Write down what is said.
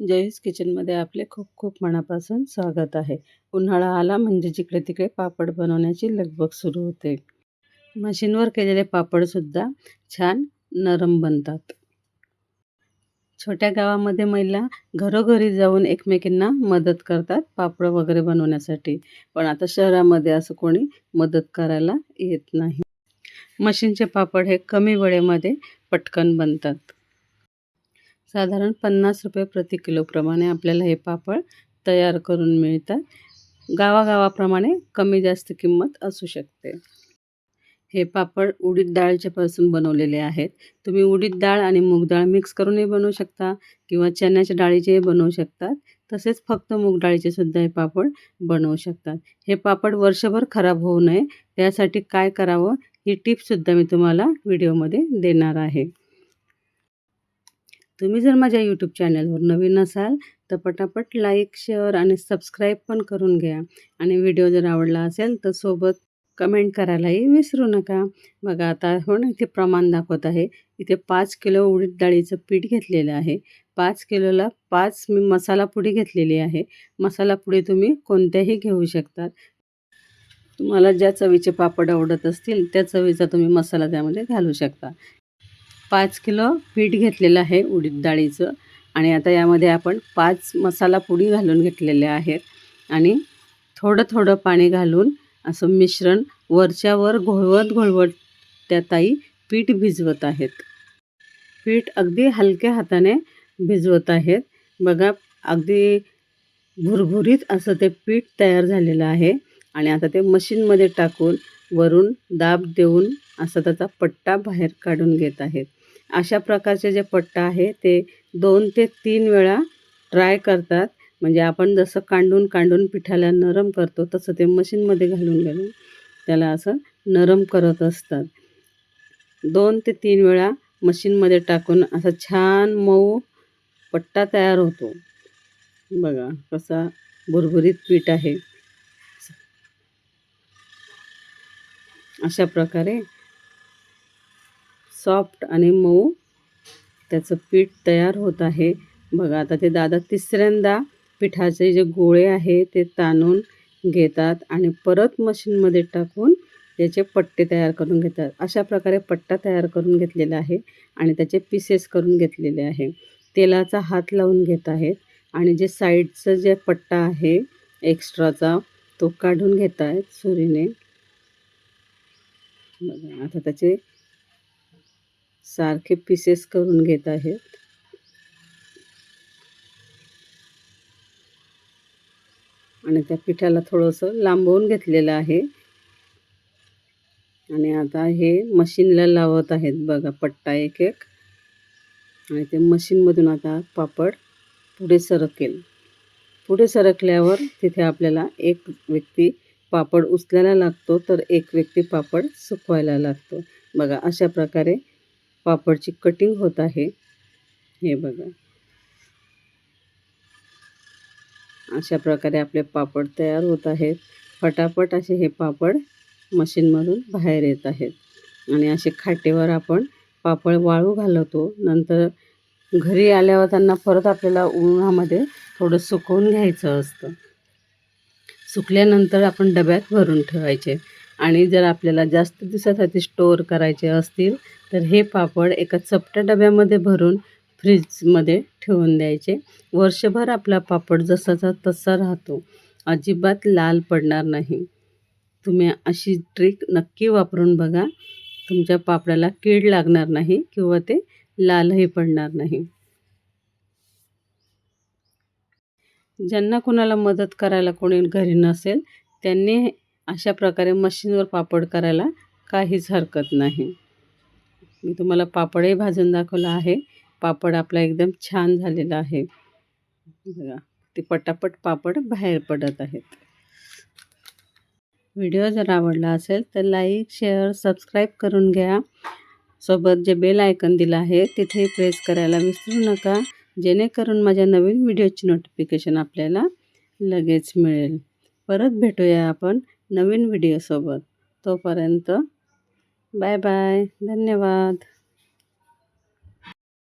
जयस किचनमध्ये आपले खूप खूप मनापासून स्वागत आहे. उन्हाळा आला म्हणजे जिकडे तिकडे पापड बनवण्याची लगबग सुरू होते. मशीनवर केलेले पापडसुद्धा छान नरम बनतात. छोट्या गावामध्ये महिला घरोघरी जाऊन एकमेकींना मदत करतात पापड वगैरे बनवण्यासाठी. पण आता शहरामध्ये असं कोणी मदत करायला येत नाही. मशीनचे पापड हे कमी वेळेमध्ये पटकन बनतात. साधारण पन्नास रुपये प्रति किलोप्रमाणे आपल्याला हे पापड तयार करून मिळतात. गावागावाप्रमाणे कमी जास्त किंमत असू शकते. हे पापड उडीद डाळच्यापासून बनवलेले आहेत. तुम्ही उडीद डाळ आणि मूग डाळ मिक्स करूनही बनवू शकता किंवा चण्याच्या डाळीचेही बनवू शकतात तसेच फक्त मूग डाळीचे सुद्धा हे पापड बनवू शकतात. हे पापड वर्षभर खराब होऊ नये. त्यासाठी काय करावं ही टिपसुद्धा मी तुम्हाला व्हिडिओमध्ये देणार आहे. तुम्ही जर माझ्या यूट्यूब चॅनलवर नवीन असाल तर पटापट लाईक शेअर आणि सबस्क्राईब पण करून घ्या. आणि व्हिडिओ जर आवडला असेल तर सोबत कमेंट करायलाही विसरू नका. बघा आता हो ना इथे प्रमाण दाखवत आहे. इथे पाच किलो उडीद डाळीचं पीठ घेतलेलं आहे. पाच किलोला पाच मी मसाला पुडी घेतलेली आहे. मसाला पुडी तुम्ही कोणत्याही घेऊ शकतात तुम्हाला ज्या चवीचे पापड आवडत असतील त्या चवीचा तुम्ही मसाला त्यामध्ये घालू शकता. पाच किलो पीठ घेतलेलं आहे उडीद डाळीचं. आणि आता यामध्ये आपण पाच मसाला पुडी घालून घेतलेल्या आहेत. आणि थोडं थोडं पाणी घालून असं मिश्रण वरच्यावर घोळवत घोळवत त्या ताई पीठ भिजवत आहेत. पीठ अगदी हलक्या हाताने भिजवत आहेत. बघा अगदी भुरभुरीत असं ते पीठ तयार झालेलं आहे. आणि आता ते मशीनमध्ये टाकून वरून दाब देऊन असा त्याचा पट्टा बाहेर काढून घेत आहेत. अशा प्रकारचे जे पट्टा आहे ते दोन ते तीन वेळा ट्राय करतात. म्हणजे आपण जसं कांडून कांडून पिठाला नरम करतो तसं ते मशीनमध्ये घालून घालून त्याला असं नरम करत असतात. दोन ते तीन वेळा मशीनमध्ये टाकून असा छान मऊ पट्टा तयार होतो. बघा कसा भुरभुरीत पीठ आहे. अशा प्रकारे सॉफ्ट आणि मऊ त्याचं पीठ तयार होत आहे. बघा आता ते दादा तिसऱ्यांदा पिठाचे जे गोळे आहे ते ताणून घेतात आणि परत मशीनमध्ये टाकून त्याचे पट्टे तयार करून घेतात. अशा प्रकारे पट्टा तयार करून घेतलेला आहे आणि त्याचे पीसेस करून घेतलेले आहे. तेलाचा हात लावून घेत आहेत आणि जे साईडचं जे पट्टा आहे एक्स्ट्राचा तो काढून घेत आहेत सुरीने. बघा आता त्याचे सारखे पीसेस करून घेत आहेत. आणि त्या पिठाला थोडंसं लांबवून घेतलेलं आहे. आणि आता हे मशीनला लावत आहेत बघा पट्टा एक एक. आणि ते मशीनमधून आता पापड पुढे सरकेल. पुढे सरकल्यावर तिथे आपल्याला एक व्यक्ती पापड उचलायला लागतो तर एक व्यक्ती पापड सुकवायला लागतो. बघा अशा प्रकारे पापडची कटिंग होत आहे. हे बघा. अशा प्रकारे आपले पापड तयार होत आहेत. फटाफट असे हे पापड मशीनमधून बाहेर येत आहेत. आणि असे खाटेवर आपण पापड वाळू घालवतो नंतर घरी आल्यावर त्यांना परत आपल्याला उन्हामध्ये थोडं सुकवून घ्यायचं असतं. सुकल्यानंतर आपण डब्यात भरून ठेवायचे. आणि जर आपल्याला जास्त दिवसासाठी स्टोअर करायचे असतील तर हे पापड एका चपट्या डब्यामध्ये भरून फ्रीजमध्ये ठेवून द्यायचे. वर्षभर आपला पापड जसाचा तसा राहतो. अजिबात लाल पडणार नाही. तुम्ही अशी ट्रिक नक्की वापरून बघा. तुमच्या पापडाला कीड लागणार नाही किंवा ते लालही पडणार नाही. ज्यांना कोणाला मदत करायला कोणी घरी नसेल त्यांनी अशा प्रकारे मशीनवर पापड करायला काहीच हरकत नाही. मी तुम्हाला पापडही भाजून दाखवला आहे. पापड आपला एकदम छान झालेला आहे. बघा ते पटापट पापड बाहेर पडत आहेत. व्हिडिओ जर आवडला असेल तर लाईक शेअर सबस्क्राईब करून घ्या. सोबत जे बेल आयकन दिलं आहे तिथे प्रेस करायला विसरू नका. जेणेकरून माझ्या नवीन व्हिडिओची नोटिफिकेशन आपल्याला लगेच मिळेल. परत भेटूया आपण नवीन व्हिडिओसोबत तोपर्यंत बाय बाय धन्यवाद.